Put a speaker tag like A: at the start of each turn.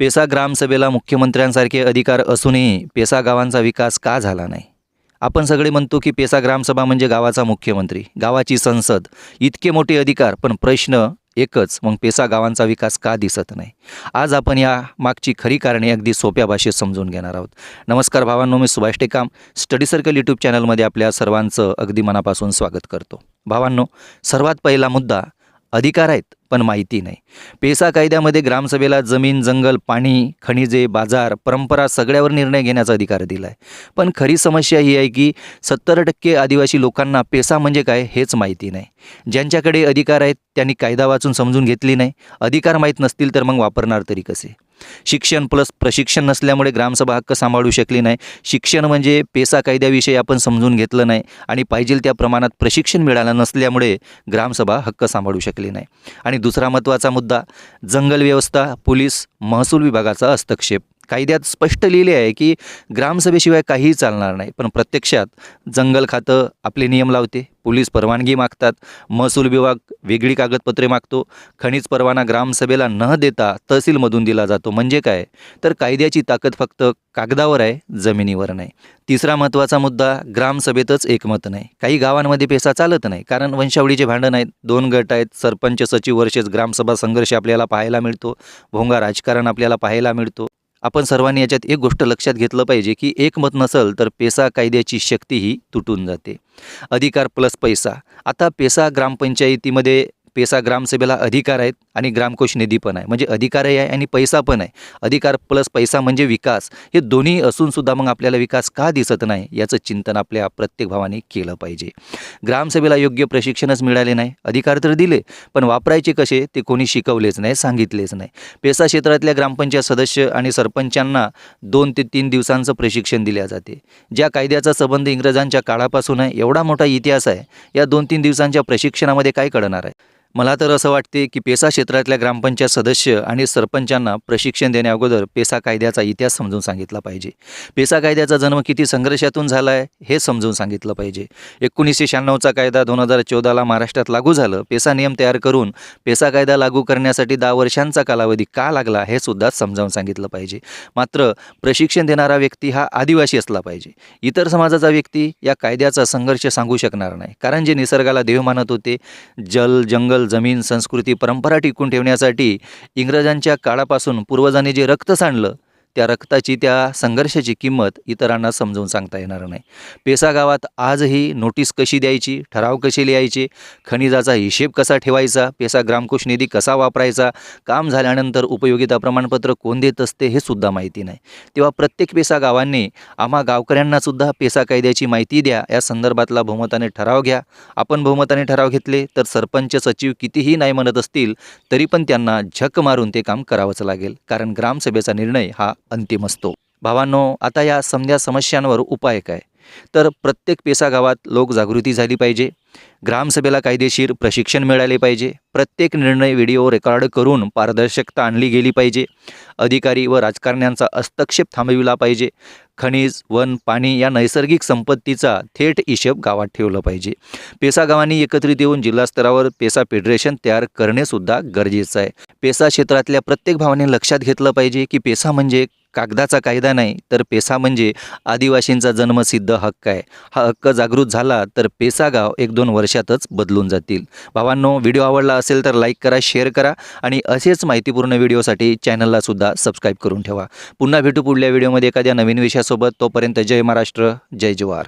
A: PESA ग्रामसभेला मुख्यमंत्र्यांसारखे अधिकार असूनही PESA गावांचा विकास का झाला नाही? आपण सगळे म्हणतो की पेसा ग्रामसभा म्हणजे गावाचा मुख्यमंत्री गावाची संसद. इतके मोठे अधिकार पण प्रश्न एकच मग पेसा गावांचा विकास का दिसत नाही? आज आपण या मागची खरी कारणे अगदी सोप्या भाषेत समजून घेणार आहोत. नमस्कार भावांनो मी Subhash Tekam. Study circle YouTube चॅनलमध्ये आपल्या सर्वांचं अगदी मनापासून स्वागत करतो. भावांनो सर्वात पहिला मुद्दा अधिकार आहेत. पण माहिती नाही. पेसा कायद्यामध्ये ग्रामसभेला जमीन जंगल पाणी खनिजे बाजार परंपरा सगळ्यावर निर्णय घेण्याचा अधिकार दिला आहे पण खरी समस्या ही आहे की सत्तर टक्के आदिवासी लोकांना पेसा म्हणजे काय हेच माहिती नाही. ज्यांच्याकडे अधिकार आहेत त्यांनी कायदा वाचून समजून घेतली नाही. अधिकार माहीत नसतील तर मग वापरणार तरी कसे? शिक्षण प्लस प्रशिक्षण नसल्यामुळे ग्रामसभा हक्क सांभाळू शकली नाही. शिक्षण म्हणजे पेसा कायद्याविषयी आपण समजून घेतलं नाही आणि पाहिजे त्या प्रमाणात प्रशिक्षण मिळालं नसल्यामुळे ग्रामसभा हक्क सांभाळू शकली नाही. आणि दुसरा महत्त्वाचा मुद्दा जंगल व्यवस्था पोलीस महसूल विभागाचा हस्तक्षेप. कायद्यात स्पष्ट लिहिले आहे की ग्रामसभेशिवाय काहीही चालणार नाही. पण प्रत्यक्षात जंगल खातं आपले नियम लावते. पोलीस परवानगी मागतात. महसूल विभाग वेगळी कागदपत्रे मागतो. खनिज परवाना ग्रामसभेला न देता तहसीलमधून दिला जातो. म्हणजे काय? तर कायद्याची ताकद फक्त कागदावर आहे जमिनीवर नाही. तिसरा महत्त्वाचा मुद्दा ग्रामसभेतच एकमत नाही. काही गावांमध्ये पेसा चालत नाही. कारण वंशावळीचे भांडण आहेत. दोन गट आहेत. सरपंच सचिव वर्षेच ग्रामसभा संघर्ष आपल्याला पाहायला मिळतो. भोंगा राजकारण आपल्याला पाहायला मिळतो. आपण सर्वांनी याच्यात एक गोष्ट लक्षात घेतलं पाहिजे की एकमत नसल तर पेसा कायद्याची शक्ती ही तुटून जाते. अधिकार प्लस पैसा. आता पेसा ग्रामपंचायतीमध्ये पेसा ग्रामसभेला अधिकार आहेत आणि ग्रामकोश निधी पण आहे. म्हणजे अधिकारही आहे आणि पैसा पण आहे. अधिकार प्लस पैसा म्हणजे विकास. हे दोन्ही असूनसुद्धा मग आपल्याला विकास का दिसत नाही याचं चिंतन आपल्या प्रत्येक भावाने केलं पाहिजे. ग्रामसभेला योग्य प्रशिक्षणच मिळाले नाही. अधिकार तर दिले पण वापरायचे कसे ते कोणी शिकवलेच नाही सांगितलेच नाही. पेसा क्षेत्रातल्या ग्रामपंचायत सदस्य आणि सरपंचांना दोन ते तीन दिवसांचं प्रशिक्षण दिल्या जाते. ज्या कायद्याचा संबंध इंग्रजांच्या काळापासून आहे एवढा मोठा इतिहास आहे या दोन तीन दिवसांच्या प्रशिक्षणामध्ये काय कळणार आहे? मला तर असं वाटते की पेसा क्षेत्रातल्या ग्रामपंचायत सदस्य आणि सरपंचांना प्रशिक्षण देण्याअगोदर पेसा कायद्याचा इतिहास समजून सांगितला पाहिजे. पेसा कायद्याचा जन्म किती संघर्षातून झाला आहे हे समजून सांगितलं पाहिजे. एकोणीसशे शहाण्णवचा कायदा दोन हजार चौदाला महाराष्ट्रात लागू झालं. पेसा नियम तयार करून पेसा कायदा लागू करण्यासाठी दहा वर्षांचा कालावधी का लागला हे सुद्धा समजावून सांगितलं पाहिजे. मात्र प्रशिक्षण देणारा व्यक्ती हा आदिवासी असला पाहिजे. इतर समाजाचा व्यक्ती या कायद्याचा संघर्ष सांगू शकणार नाही. कारण जे निसर्गाला देव मानत होते जल जंगल जमीन संस्कृती परंपरा टिकून ठेवण्यासाठी इंग्रजांच्या काळापासून पूर्वजांनी जे रक्त सांडलं त्या रक्ताची त्या संघर्षाची किंमत इतरांना समजावून सांगता येणार नाही. पेसा गावात आजही नोटीस कशी द्यायची ठराव कसे लिहायचे खनिजाचा हिशेब कसा ठेवायचा पेसा ग्रामकोश निधी कसा वापरायचा काम झाल्यानंतर उपयोगिता प्रमाणपत्र कोण देत असते हे सुद्धा माहिती नाही. तेव्हा प्रत्येक पेसा गावांनी आम्हा गावकऱ्यांनासुद्धा पेसा कायद्याची माहिती द्या या संदर्भातला बहुमताने ठराव घ्या. आपण बहुमताने ठराव घेतले तर सरपंच सचिव कितीही नाही म्हणत असतील तरी पण त्यांना झक मारून ते काम करावंच लागेल. कारण ग्रामसभेचा निर्णय हा अंतिम असतो. भावांनो आता या समध्या समस्यांवर उपाय काय? तर प्रत्येक पेसा गावात लोकजागृती झाली पाहिजे. ग्रामसभेला कायदेशीर प्रशिक्षण मिळाले पाहिजे. प्रत्येक निर्णय व्हिडिओ रेकॉर्ड करून पारदर्शकता आणली गेली पाहिजे. अधिकारी व राजकारण्यांचा हस्तक्षेप थांबविला पाहिजे. खनिज वन पाणी या नैसर्गिक संपत्तीचा थेट हिशेब गावात ठेवलं पाहिजे. पेसा गावांनी एकत्रित येऊन जिल्हा स्तरावर पेसा फेडरेशन तयार करणेसुद्धा गरजेचं आहे. पेसा क्षेत्रातल्या प्रत्येक भावाने लक्षात घेतलं पाहिजे की पेसा म्हणजे कागदाचा कायदा नाही तर पेसा म्हणजे आदिवासींचा जन्मसिद्ध हक्क आहे. हा हक्क जागृत झाला तर पेसा गाव एक दोन वर्षातच बदलून जातील. भावांनो व्हिडिओ आवडला असेल तर लाईक करा शेअर करा आणि असेच माहितीपूर्ण व्हिडिओसाठी चॅनलला सुद्धा सबस्क्राईब करून ठेवा. पुन्हा भेटू पुढल्या व्हिडिओमध्ये एखाद्या नवीन विषयासोबत. तोपर्यंत जय महाराष्ट्र जय जवार